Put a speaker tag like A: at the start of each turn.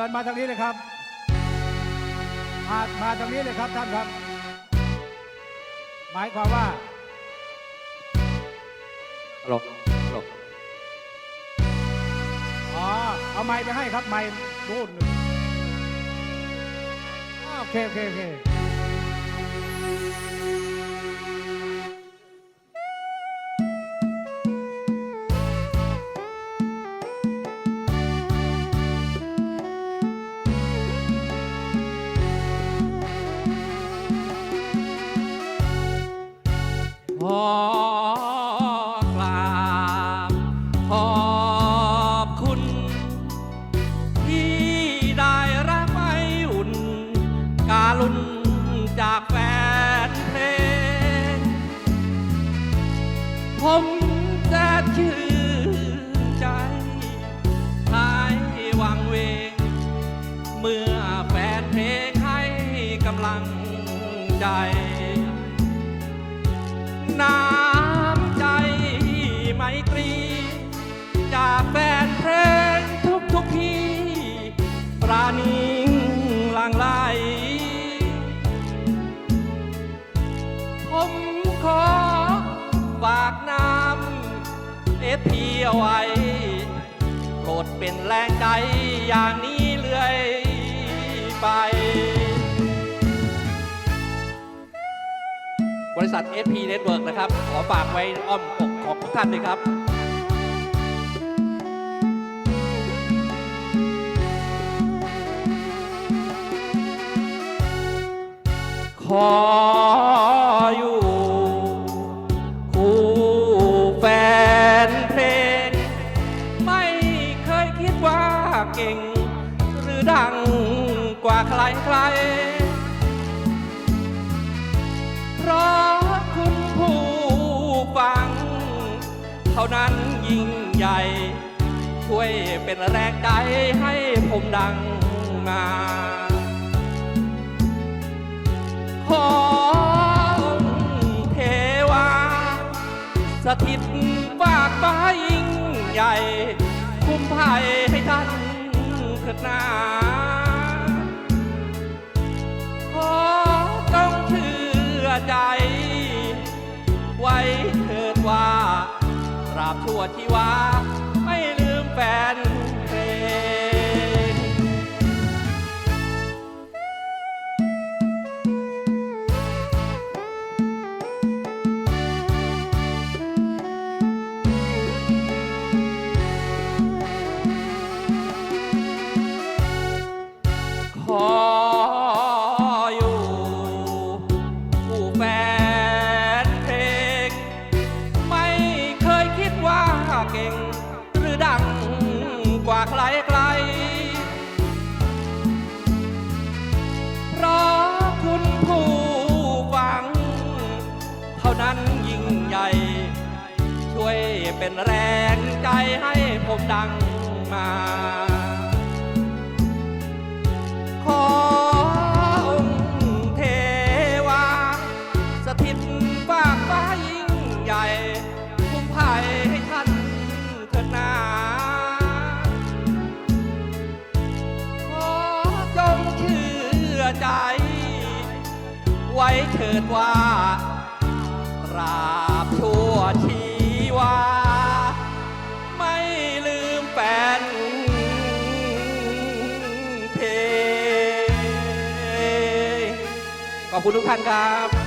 A: ชิญมาทางนี้เลยครับ มามาทางนี้เลยครับท่านครับ หมายความว่า
B: ฮัลโหลฮัลโหล
A: อ๋อเอาไม้ไปให้ครับไม้นู่นอ้าวโอเคโอเคโอเค
B: การุณจากแฟนเพลง ผมจะชื่นใจหายวังเวง เมื่อแฟนเพลงให้กำลังใจ น้ำใจไมตรีจากแฟน ผมขอฝากน้ำเอสพีเอาไว้ โปรดเป็นแรงใจอย่างนี้เรื่อยไป บริษัท SP Network นะครับ ขอฝากไว้อ้อมอกของทุกท่านเลยครับขอ ใครเพราะคุณผู้ฟัง เท่านั้นยิ่งใหญ่ ช่วยเป็นแรงใจให้ผมดังมา ของเทวา สถิตฝากฟ้ายิ่งใหญ่ คุ้มภัยให้ท่านเถิดนา ใจ ไว้เถิดว่าตราบชั่วที่ว่า เป็นแรงใจให้ผมดังมา ขอองค์เทวา สถิตฝากฟ้ายิ่งใหญ่คุ้มภัยให้ท่านเถิดนาขอจงเชื่อใจ ไว้เถิดว่าราบชั่วชี ขอบคุณทุกท่านครับ